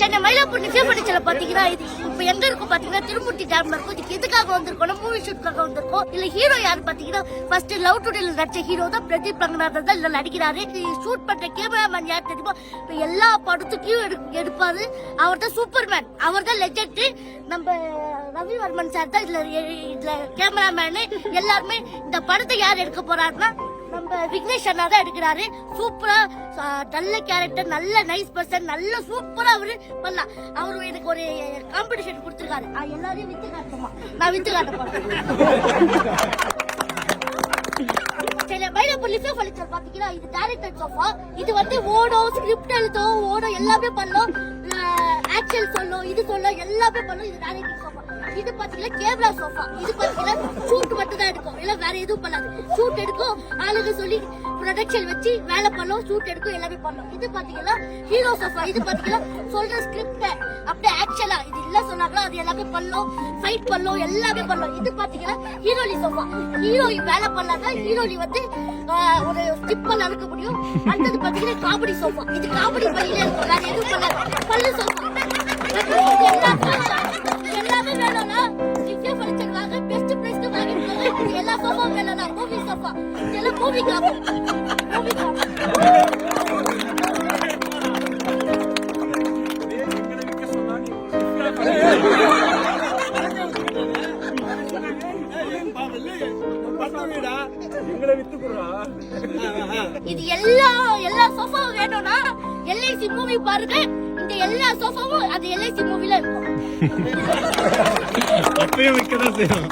சென்னை மயிலாப்பூர் நிச்சய பாத்தீங்கன்னா இது இப்ப எங்க இருக்கும் பாத்தீங்கன்னா திருப்பூர்த்தி டேம்ல இருக்கும் இதுக்கு எதுக்காக வந்திருக்கோம் மூவி ஷூட்காக வந்திருக்கோம். இல்ல ஹீரோ யாரு பாத்தீங்கன்னா ஃபர்ஸ்ட் லவ் டுடேல நடிச்ச ஹீரோ தான் பிரதீப் ரங்கநாதன் தான் இதுல நடிக்கிறாரு. ஷூட் பண்ற கேமராமேன் யார் தெரியுமா? இப்ப எல்லா படத்துக்கும் எடு- எடுப்பாரு. அவர் தான் சூப்பர்மேன் அவர் தான் லெஜெண்ட் நம்ம ரவிவர்மன் சார் தான் இதுல இதுல கேமராமேனு எல்லாருமே இந்த படத்தை யார் எடுக்க போறாருன்னா நம்ம விக்னேஷ் அண்ணா தான் எடுக்கிறாரு. சூப்பரா நல்ல கேரக்டர் நல்ல நைஸ் பர்சன் நல்ல சூப்பரா அவரு பண்ணலாம். அவரு எனக்கு ஒரு காம்படிஷன் கொடுத்துருக்காரு. எல்லாரையும் வித்து காட்டுமா? நான் வித்து காட்ட போறேன். சில மயிலாப்பூர் பாத்தீங்கன்னா இது டேரக்டர் சோஃபா இது வந்து ஓடும் ஸ்கிரிப்ட் எழுதும் ஓடும் எல்லாமே பண்ணும். ஆக்சல் சொல்லும் இது சொல்லும் எல்லாமே பண்ணும் இது டேரக்டர் சோஃபா இது பாத்தீங்கன்னா கேமரா சோஃபா இது பாத்தீங்கன்னா ஷூட் மட்டும் தான் எடுக்கும். இல்ல வேற எதுவும் பண்ணாது. ஷூட் எடுக்கும் ஆளுங்க சொல்லி ப்ரொடக்ஷன் வச்சு வேலை பண்ணும் ஷூட் எடுக்கும் எல்லாமே பண்ணும். இது பாத்தீங்கன்னா ஹீரோ சோஃபா இது பாத்தீங்கன்னா சொல்ற ஸ்கிரிப்ட் அப்படியே ஆக்சுவலா இது இல்ல எல்லாமே பண்ணோம் ஃபைட் பண்ணோம் எல்லாமே பண்ணோம். இது பாத்தீங்கன்னா ஹீரோலி சோஃபா ஹீரோயின் வேலை பண்ணாதான் ஹீரோலி வந்து ஒரு ஸ்டிப்பல் அறுக்க முடியும். அடுத்தது பாத்தீங்கன்னா காமெடி சோஃபா இது காமெடி பையில இருக்கும். வேற எதுவும் பண்ணல பல்லு சோஃபா எல்லாமே வேணும்னா நிச்சய பரிச்சல் பெஸ்ட் பிரைஸ் வாங்கிருக்காங்க எல்லா சோஃபாவும் வேணும்னா மூவி சோஃபா எல்லாம் மூவி காப்போம் இது எல்லா எல்லா சோஃபாவும் வேணும்னா எல்ஐசி மூவி பாருங்க. இந்த எல்லா சோஃபாவும் அது எல்ஐசி மூவில இருக்கும். அப்பயும் விற்கதான் செய்யும்.